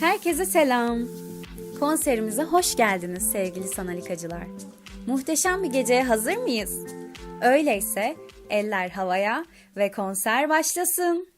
Herkese selam. Konserimize hoş geldiniz sevgili sanalikacılar. Muhteşem bir geceye hazır mıyız? Öyleyse eller havaya ve konser başlasın.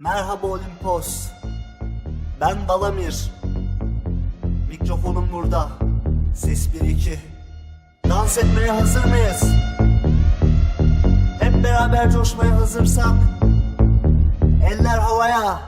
Merhaba Olimpos. Ben Balamir. Mikrofonum burada. Ses 1-2. Dans etmeye hazır mıyız? beraber coşmaya hazırsak Eller havaya.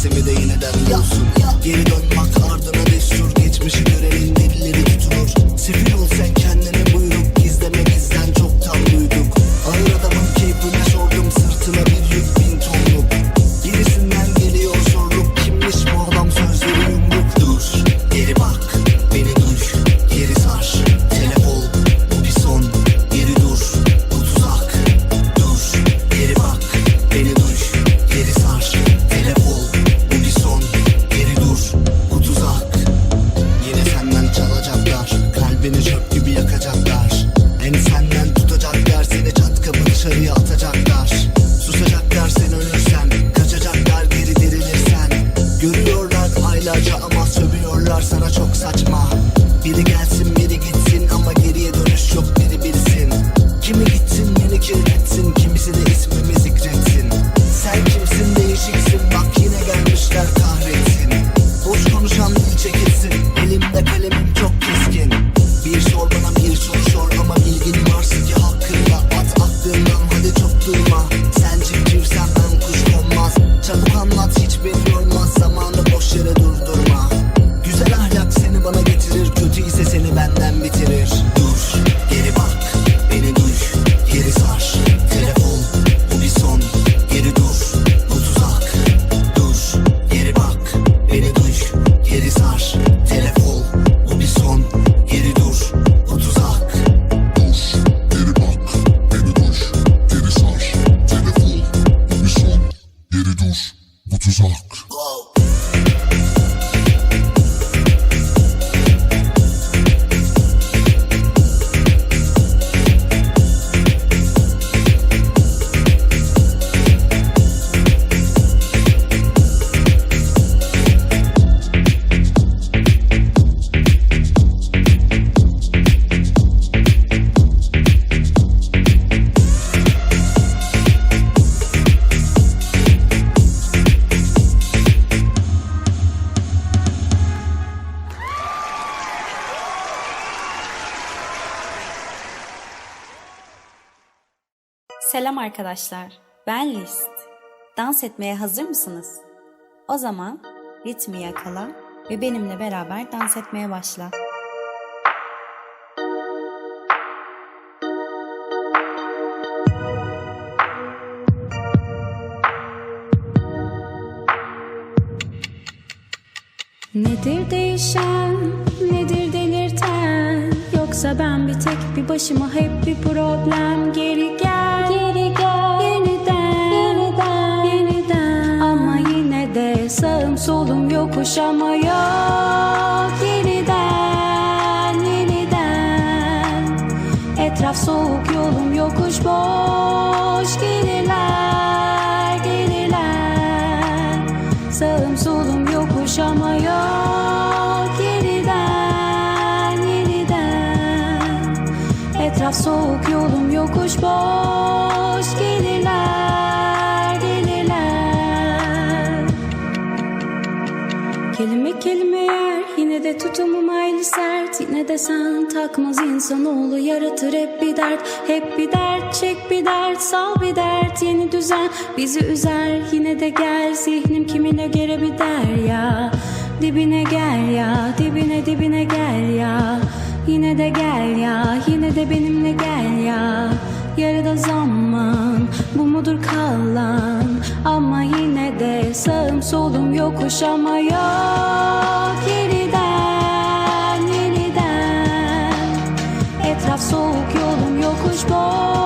Sesimi de yeniden bulsun Geri dön. arkadaşlar, ben List. Dans etmeye hazır mısınız? O zaman ritmi yakala ve benimle beraber dans etmeye başla. Nedir değişen, nedir delirten Yoksa ben bir tek bir başıma hep bir problem Geri gel solum yokuş ama yok. Yeniden yeniden. Etraf soğuk yolum yokuş boş. Kelime yer Yine de tutumum hayli sert. Yine de sen takmaz insanoğlu Yaratır hep bir dert. Hep bir dert çek bir dert Sal bir dert. Yeni düzen Bizi üzer yine de gel. Zihnim kimine göre bir derya. Dibine gel ya Dibine dibine gel ya. Yine de gel ya Yine de benimle gel ya. Yarıda zaman Bu mudur kalan Ama yine de sağım solum yokuş ama yok Yeniden yeniden. Etraf soğuk yolum yokuş boş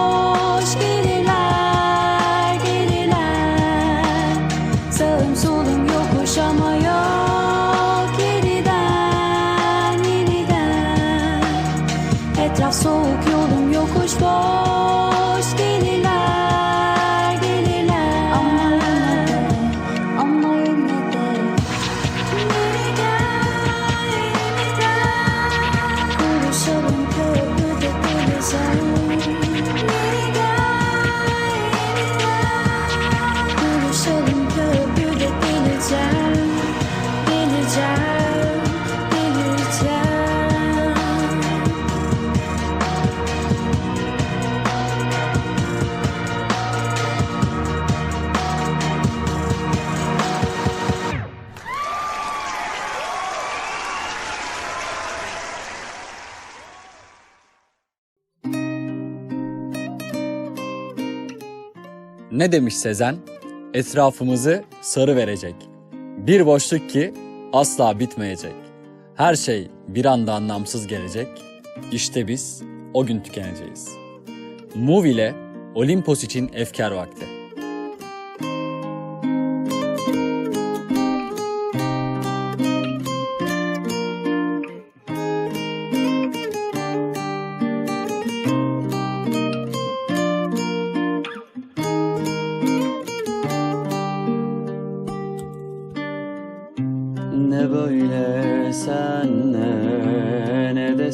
Ne demiş Sezen? Etrafımızı sarı verecek. Bir boşluk ki asla bitmeyecek. Her şey bir anda anlamsız gelecek. İşte biz o gün tükeneceğiz. Move ile Olimpos için efkar vakti.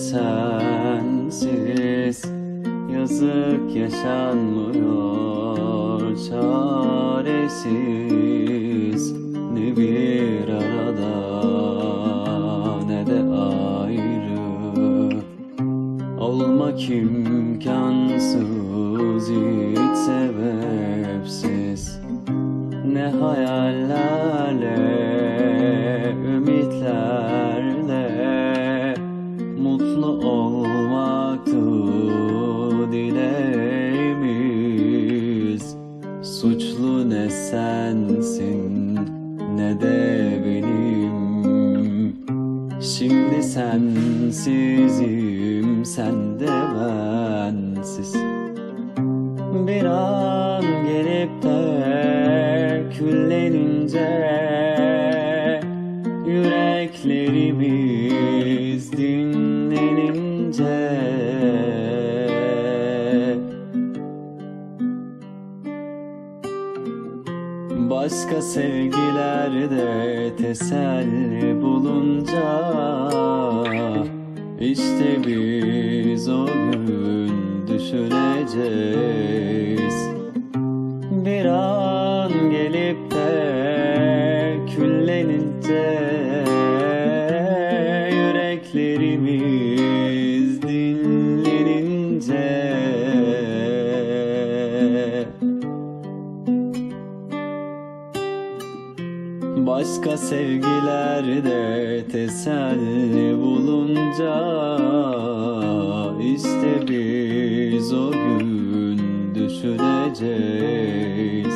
Sensiz. Yazık yaşanmıyor çaresiz. Ne bir arada ne de ayrı. Olmak imkansız hiç sebepsiz. Ne hayallerle, ne de benim. Şimdi sensizim sen de bensiz sevgilerde teselli bulunca işte biz o gün düşüneceğiz sevgilerde teselli bulunca işte biz o gün düşüneceğiz.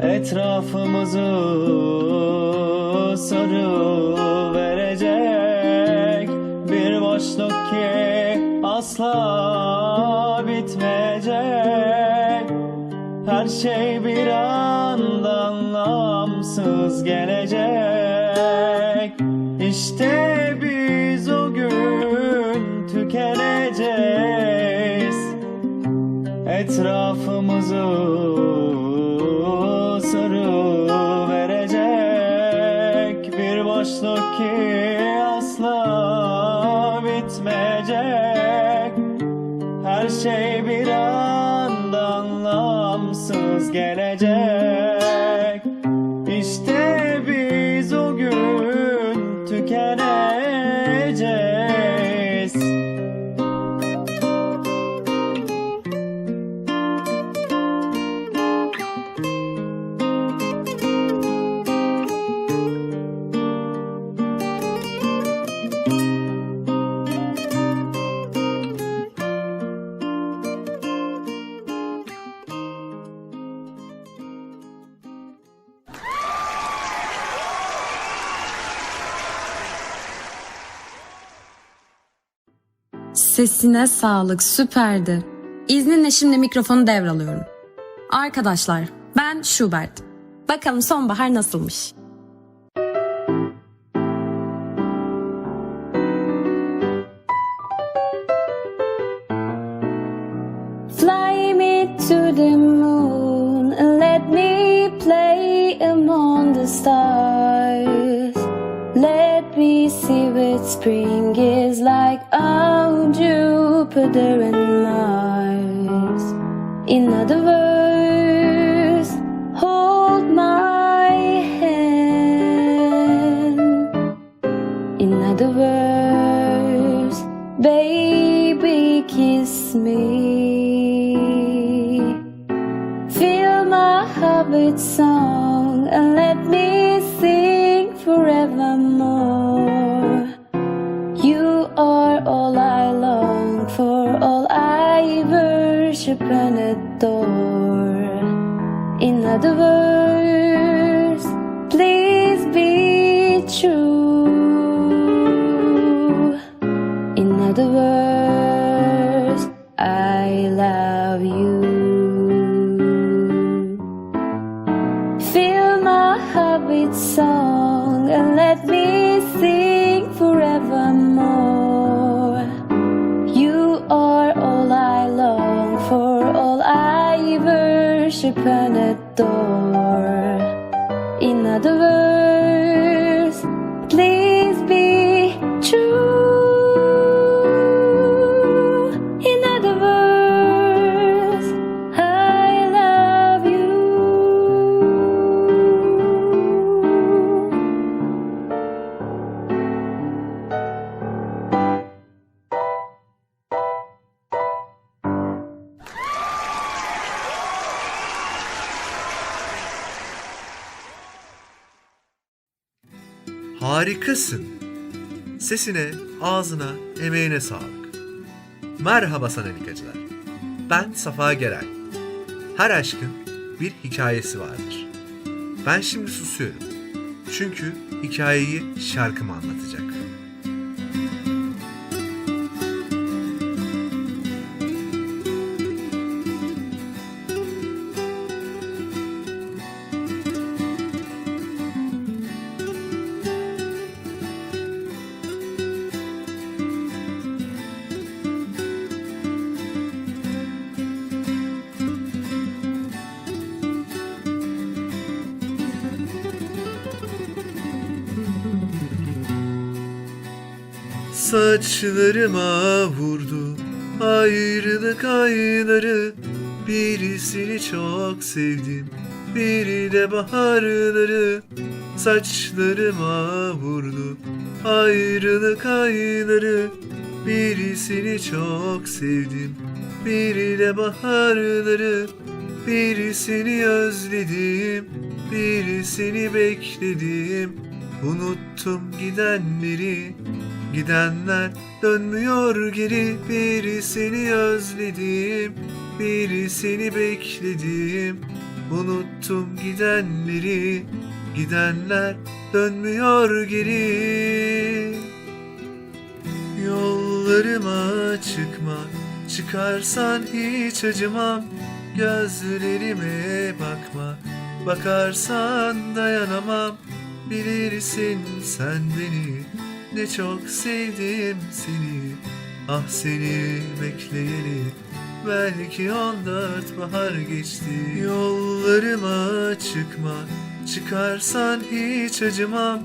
Etrafımızı sarı verecek bir boşluk ki asla bitmeyecek. Her şey bir anda gelecek. İşte biz o gün tükeneceğiz. Etrafımızı Sesine sağlık, süperdi. İzninle şimdi mikrofonu devralıyorum. Arkadaşlar, ben Schubert. Bakalım sonbahar nasılmış? Fly me to the moon let me play among the stars. Spring is like on Jupiter and Mars. In other words, hold my hand. In other words, baby, kiss me. Fill my heart with song and let me sing forevermore. And adore. In other words, please be true. In other words, I love you. Fill my heart with song and let me devenu Harikasın. Sesine, ağzına, emeğine sağlık. Merhaba Sanalikacılar. Ben Safa Gerel. Her aşkın bir hikayesi vardır. Ben şimdi susuyorum. Çünkü hikayeyi şarkım anlatacak. Saçlarıma vurdu. Ayrılık ayları Birisini çok sevdim. Biri de baharları Saçlarıma vurdu. Ayrılık ayları Birisini çok sevdim. Biri de baharları Birisini özledim. Birisini bekledim. Unuttum gidenleri Gidenler dönmüyor geri Birisini özledim Birisini bekledim. Unuttum gidenleri Gidenler dönmüyor geri. Yollarıma çıkma Çıkarsan hiç acımam. Gözlerime bakma Bakarsan dayanamam. Bilirsin sen beni Ne çok sevdim seni. Ah seni bekleyeli Belki on dört bahar geçti. Yollarıma çıkma Çıkarsan hiç acımam.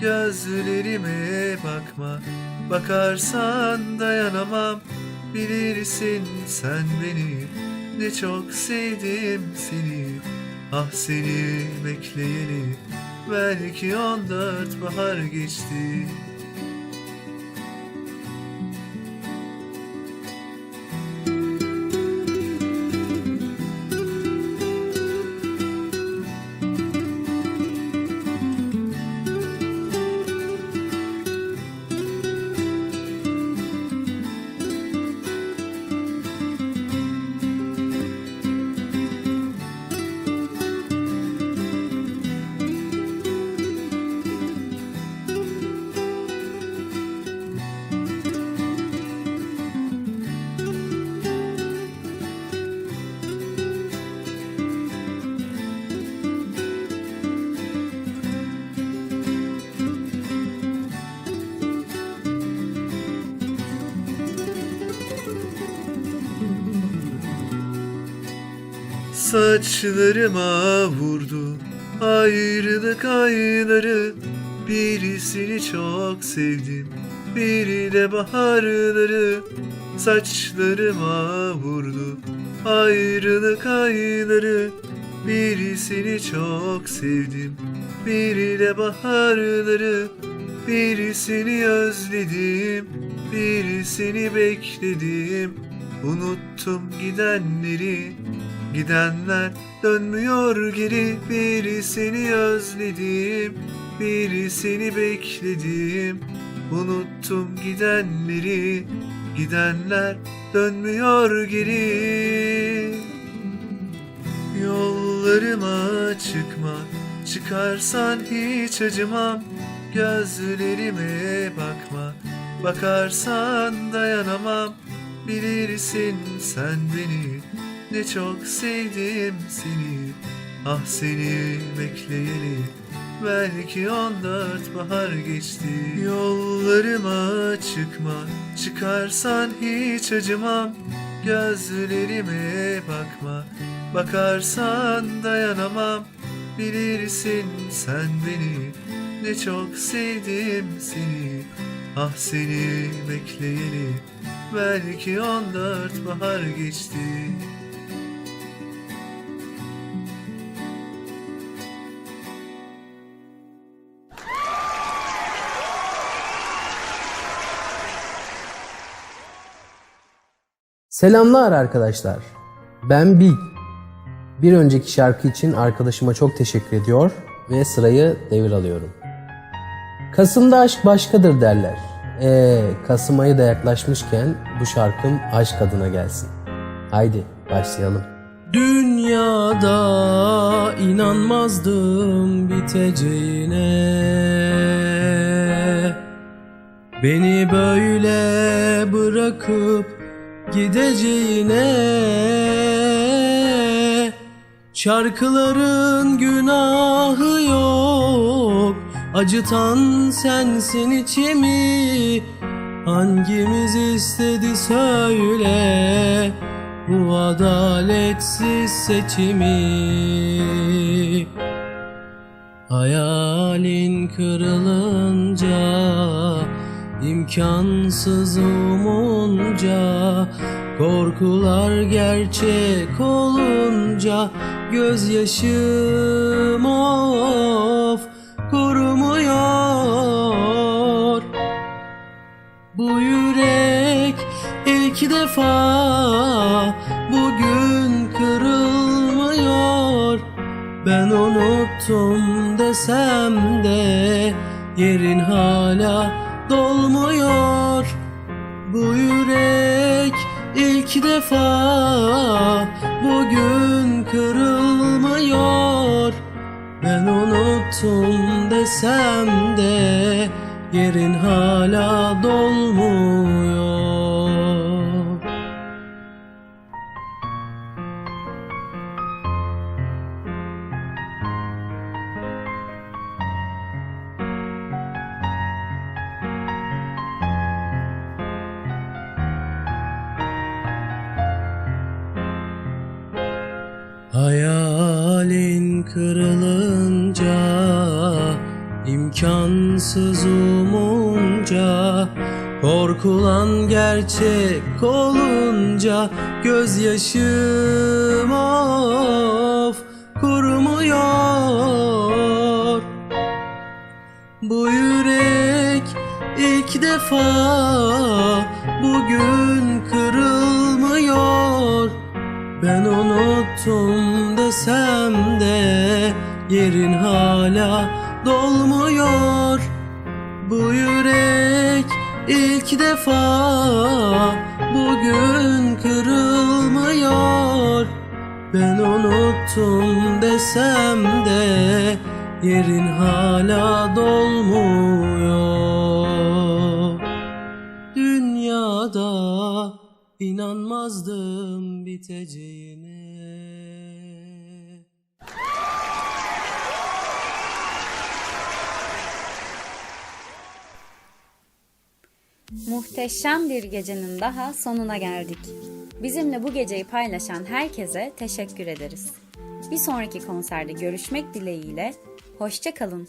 Gözlerime bakma Bakarsan dayanamam. Bilirsin sen beni Ne çok sevdim seni. Ah seni bekleyeli Belki on dört bahar geçti Saçlarıma vurdu. Ayrılık ayları Birisini çok sevdim. Biri de baharları Saçlarıma vurdu. Ayrılık ayları Birisini çok sevdim. Biri de baharları Birisini özledim. Birisini bekledim. Unuttum gidenleri Gidenler dönmüyor geri. Birisini özledim Birisini bekledim. Unuttum gidenleri. Gidenler dönmüyor geri. Yollarıma çıkma Çıkarsan hiç acımam. Gözlerime bakma Bakarsan dayanamam. Bilirsin sen beni Ne çok sevdim seni. Ah seni bekleyeli. Belki on dört bahar geçti. Yollarıma çıkma. Çıkarsan hiç acımam. Gözlerime bakma. Bakarsan dayanamam. Bilirsin sen beni. Ne çok sevdim seni. Ah seni bekleyeli. Belki on dört bahar geçti Selamlar arkadaşlar. Ben Big. Bir önceki şarkı için arkadaşıma çok teşekkür ediyor ve sırayı devir alıyorum. Kasım'da aşk başkadır derler. Ee, Kasım ayı da yaklaşmışken bu şarkım aşk adına gelsin. Haydi başlayalım. Dünyada inanmazdım biteceğine Beni böyle bırakıp gideceğine. Şarkıların günahı yok Acıtan sensin içimi. Hangimiz istedi söyle Bu adaletsiz seçimi. Hayalin kırılınca imkansız umunca Korkular gerçek olunca Gözyaşım of kurumuyor. Bu yürek ilk defa bugün kırılmıyor. Ben unuttum desem de yerin hala dolmuyor. Bu yürek ilk defa bugün kırılmıyor. Ben unuttum desem de yerin hala dolmuyor Bu yürek ilk defa bugün kırılmıyor. Ben unuttum desem de yerin hala dolmuyor. Bu yürek ilk defa bugün kırılmıyor. Ben unuttum desem de yerin hala dolmuyor Dünyada inanmazdım biteceğine Muhteşem bir gecenin daha sonuna geldik. Bizimle bu geceyi paylaşan herkese teşekkür ederiz. Bir sonraki konserde görüşmek dileğiyle, hoşça kalın.